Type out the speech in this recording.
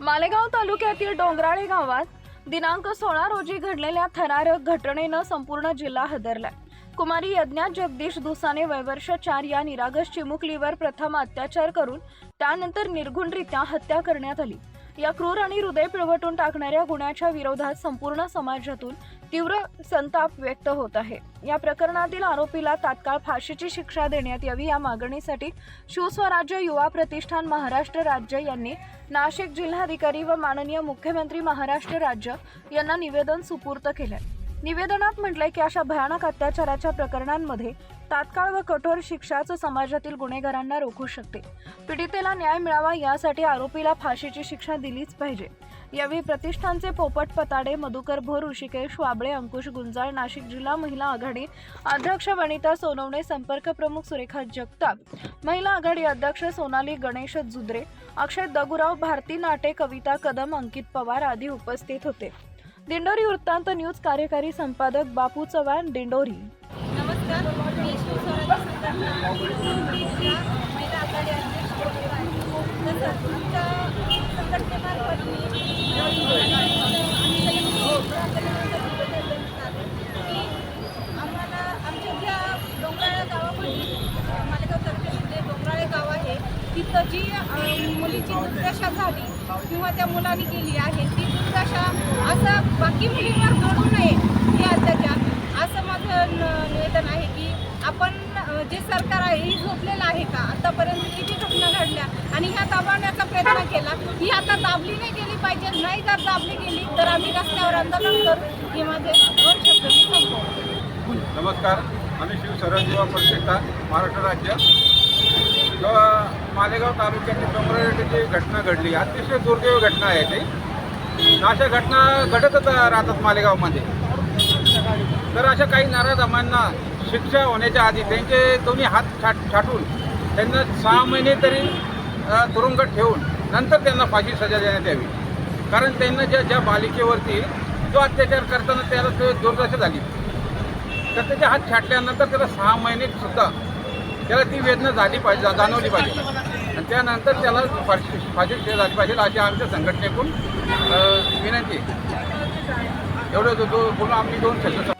मालेगाव तालुक्यातील डोंगराळे गावात दिनांक सोळा रोजी घडलेल्या थरारक घटनेनं संपूर्ण जिल्हा हादरलाय कुमारी यज्ञा जगदीश दुसाने वयवर्ष चार या निरागस चिमुकलीवर प्रथम अत्याचार करून त्यानंतर निर्घुणरित्या हत्या करण्यात आली. या क्रूर आणि हृदय पिळवटून टाकणाऱ्या गुन्ह्याच्या विरोधात संपूर्ण समाजातून तीव्र संताप व्यक्त होत आहे. या प्रकरणातील आरोपीला तात्काळ फाशीची शिक्षा देण्यात यावी. या मागणीसाठी शिवस्वराज्य युवा प्रतिष्ठान महाराष्ट्र राज्य यांनी नाशिक जिल्हाधिकारी व माननीय मुख्यमंत्री महाराष्ट्र राज्य यांना निवेदन सुपूर्त केलंय. निवेदनात म्हटलंय की अशा भयानक अत्याचाराच्या प्रकरणांमध्ये तात्काळ व कठोर शिक्षाच समाजातील गुन्हेगारांना रोखू शकते. पीडितेला न्याय मिळावा यासाठी आरोपीला फाशीची शिक्षा दिलीच पाहिजे. यावेळी प्रतिष्ठानचे पोपट पताडे मधुकर भोर ऋषिकेश वाबळे अंकुश गुंजाळ नाशिक जिल्हा महिला आघाडी अध्यक्ष वनिता सोनवणे संपर्क प्रमुख सुरेखा जगताप महिला आघाडी अध्यक्ष सोनाली गणेश जुद्रे अक्षय दगुराव भारती नाटे कविता कदम अंकित पवार आदी उपस्थित होते. दिंडोरी वृत्तांत न्यूज कार्यकारी संपादक बापू चव्हाण दिंडोरी. नमस्कार मी महिला आघाडी अध्यक्ष आहे. तसंच आमच्या संघटनेमार्फत मी की आम्हाला आमच्या ज्या डोंगराळ्या गावामध्ये मालेगाव तालुक्यातील जे डोंगराळे गाव आहे आता जी मुलीची दुर्दशा झाली किंवा त्या मुलाने केली आहे ती दुर्दशा असं बाकी मुलींवर घडू नये हे अत्याचार असं माझं न- निवेदन आहे की आपण जे सरकार आहे ही झोपलेलं आहे का? आतापर्यंत किती घटना घडल्या आणि ह्या दाबवण्याचा प्रयत्न केला. ही आता दाबली नाही गेली पाहिजे नाही जर दाबली गेली तर आम्ही रस्त्यावर आंदोलन करू. हे माझे दोन शब्द मी नमस्कार. आम्ही शिवसरण युवा प्रतिष्ठान महाराष्ट्र राज्य. मालेगाव तालुक्यातील डोंगराळी जी घटना घडली. अतिशय दुर्दैव घटना आहे ती. अशा घटना घडतच राहतात मालेगावमध्ये. तर अशा काही नाराजमांना शिक्षा होण्याच्या आधी त्यांचे दोन्ही हात छाट छाटून त्यांना सहा महिने तरी तुरुंगात ठेवून नंतर त्यांना फाशी सजा देण्यात यावी. कारण त्यांना ज्या ज्या बालिकेवरती जो अत्याचार करताना त्याला ते दुर्दशा झाली. तर त्याचे हात छाटल्यानंतर त्याला सहा महिने सुद्धा त्याला ती वेदना झाली पाहिजे जाणवली पाहिजे आणि त्यानंतर त्याला फाशी फाशी झाली पाहिजे अशी आमच्या संघटनेकडून विनंती आहे. एवढं तो जो बोलून आम्ही दोन शब्द